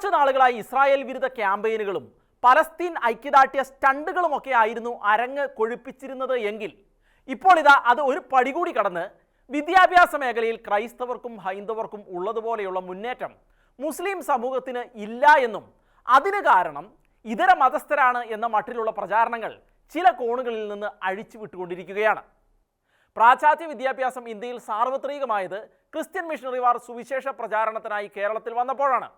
കുറച്ചു നാളുകളായി ഇസ്രായേൽ വിരുദ്ധ ക്യാമ്പയിനുകളും പലസ്തീൻ ഐക്യദാർഢ്യ സ്റ്റണ്ടുകളും ഒക്കെ ആയിരുന്നു അരങ്ങ് കൊഴുപ്പിച്ചിരുന്നത് എങ്കിൽ ഇപ്പോൾ ഇതാ അത് ഒരു പടി കൂടി കടന്ന് വിദ്യാഭ്യാസ മേഖലയിൽ ക്രൈസ്തവർക്കും ഹൈന്ദവർക്കും ഉള്ളതുപോലെയുള്ള മുന്നേറ്റം മുസ്ലിം സമൂഹത്തിന് ഇല്ല എന്നും അതിന് കാരണം ഇതര മതസ്ഥരാണ് എന്ന മട്ടിലുള്ള പ്രചാരണങ്ങൾ ചില കോണുകളിൽ നിന്ന് അഴിച്ചു വിട്ടുകൊണ്ടിരിക്കുകയാണ്. പ്രാചാത്യ വിദ്യാഭ്യാസം ഇന്ത്യയിൽ സാർവത്രികമായത് ക്രിസ്ത്യൻ മിഷണറിമാർ സുവിശേഷ പ്രചാരണത്തിനായി കേരളത്തിൽ വന്നപ്പോഴാണ്.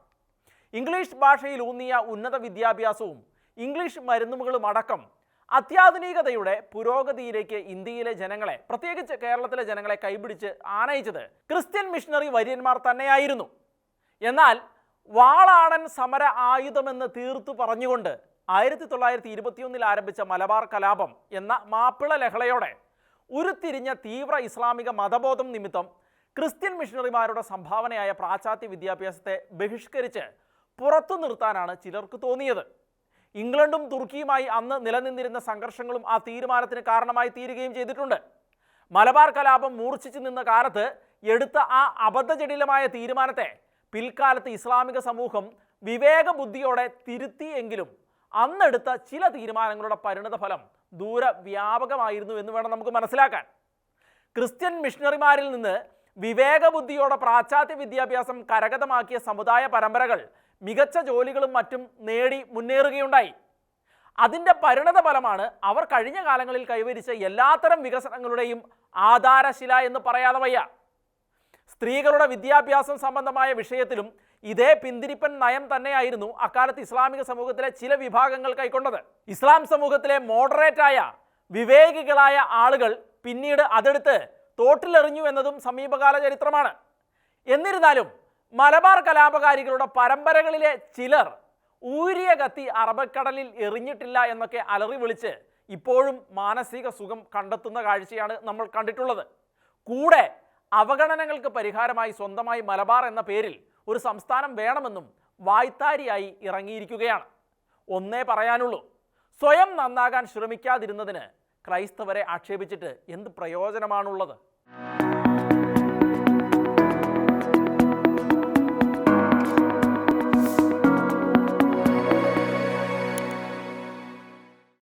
ഇംഗ്ലീഷ് ഭാഷയിൽ ഊന്നിയ ഉന്നത വിദ്യാഭ്യാസവും ഇംഗ്ലീഷ് മരുന്നുകളും അടക്കം അത്യാധുനികതയുടെ പുരോഗതിയിലേക്ക് ഇന്ത്യയിലെ ജനങ്ങളെ പ്രത്യേകിച്ച് കേരളത്തിലെ ജനങ്ങളെ കൈപിടിച്ച് ആനയിച്ചത് ക്രിസ്ത്യൻ മിഷണറി വര്യന്മാർ തന്നെയായിരുന്നു. എന്നാൽ വാളാടൻ സമര ആയുധമെന്ന് തീർത്തു പറഞ്ഞുകൊണ്ട് ആയിരത്തി തൊള്ളായിരത്തി ഇരുപത്തിയൊന്നിൽ ആരംഭിച്ച മലബാർ കലാപം എന്ന മാപ്പിള ലഹളയോടെ ഉരുത്തിരിഞ്ഞ തീവ്ര ഇസ്ലാമിക മതബോധം നിമിത്തം ക്രിസ്ത്യൻ മിഷണറിമാരുടെ സംഭാവനയായ പാശ്ചാത്യ വിദ്യാഭ്യാസത്തെ ബഹിഷ്കരിച്ച് പുറത്തു നിർത്താനാണ് ചിലർക്ക് തോന്നിയത്. ഇംഗ്ലണ്ടും തുർക്കിയുമായി അന്ന് നിലനിന്നിരുന്ന സംഘർഷങ്ങളും ആ തീരുമാനത്തിന് കാരണമായി തീരുകയും ചെയ്തിട്ടുണ്ട്. മലബാർ കലാപം മൂർച്ഛിച്ചു നിന്ന കാലത്ത് എടുത്ത ആ അബദ്ധജടിലമായ തീരുമാനത്തെ പിൽക്കാലത്ത് ഇസ്ലാമിക സമൂഹം വിവേകബുദ്ധിയോടെ തിരുത്തിയെങ്കിലും അന്നെടുത്ത ചില തീരുമാനങ്ങളുടെ പരിണതഫലം ദൂരവ്യാപകമായിരുന്നു എന്ന് വേണം നമുക്ക് മനസ്സിലാക്കാൻ. ക്രിസ്ത്യൻ മിഷണറിമാരിൽ നിന്ന് വിവേകബുദ്ധിയോടെ പാശ്ചാത്യ വിദ്യാഭ്യാസം കരഗതമാക്കിയ സമുദായ പരമ്പരകൾ മികച്ച ജോലികളും മറ്റും നേടി മുന്നേറുകയുണ്ടായി. അതിന്റെ പരിണത ഫലമാണ് അവർ കഴിഞ്ഞ കാലങ്ങളിൽ കൈവരിച്ച എല്ലാത്തരം വികസനങ്ങളുടെയും ആധാരശില എന്ന് പറയാതെ വയ്യ. സ്ത്രീകളുടെ വിദ്യാഭ്യാസം സംബന്ധമായ വിഷയത്തിലും ഇതേ പിന്തിരിപ്പൻ നയം തന്നെയായിരുന്നു അക്കാലത്ത് ഇസ്ലാമിക സമൂഹത്തിലെ ചില വിഭാഗങ്ങൾ കൈക്കൊണ്ടത്. ഇസ്ലാം സമൂഹത്തിലെ മോഡറേറ്റായ വിവേകികളായ ആളുകൾ പിന്നീട് അതെടുത്ത് തോട്ടിലെറിഞ്ഞു എന്നതും സമീപകാല ചരിത്രമാണ്. എന്നിരുന്നാലും മലബാർ കലാപകാരികളുടെ പരമ്പരകളിലെ ചിലർ ഊരിയ കത്തി അറബക്കടലിൽ എറിഞ്ഞിട്ടില്ല എന്നൊക്കെ അലറി വിളിച്ച് ഇപ്പോഴും മാനസിക സുഖം കണ്ടെത്തുന്ന കാഴ്ചയാണ് നമ്മൾ കണ്ടിട്ടുള്ളത്. കൂടെ അവഗണനകൾക്ക് പരിഹാരമായി സ്വന്തമായി മലബാർ എന്ന പേരിൽ ഒരു സംസ്ഥാനം വേണമെന്നും വായ്ത്താരിയായി ഇറങ്ങിയിരിക്കുകയാണ്. ഒന്നേ പറയാനുള്ളൂ സ്വയം നന്നാകാൻ ശ്രമിക്കാതിരുന്നതിന് ക്രൈസ്തവരെ ആക്ഷേപിച്ചിട്ട് എന്ത് പ്രയോജനമാണുള്ളത്?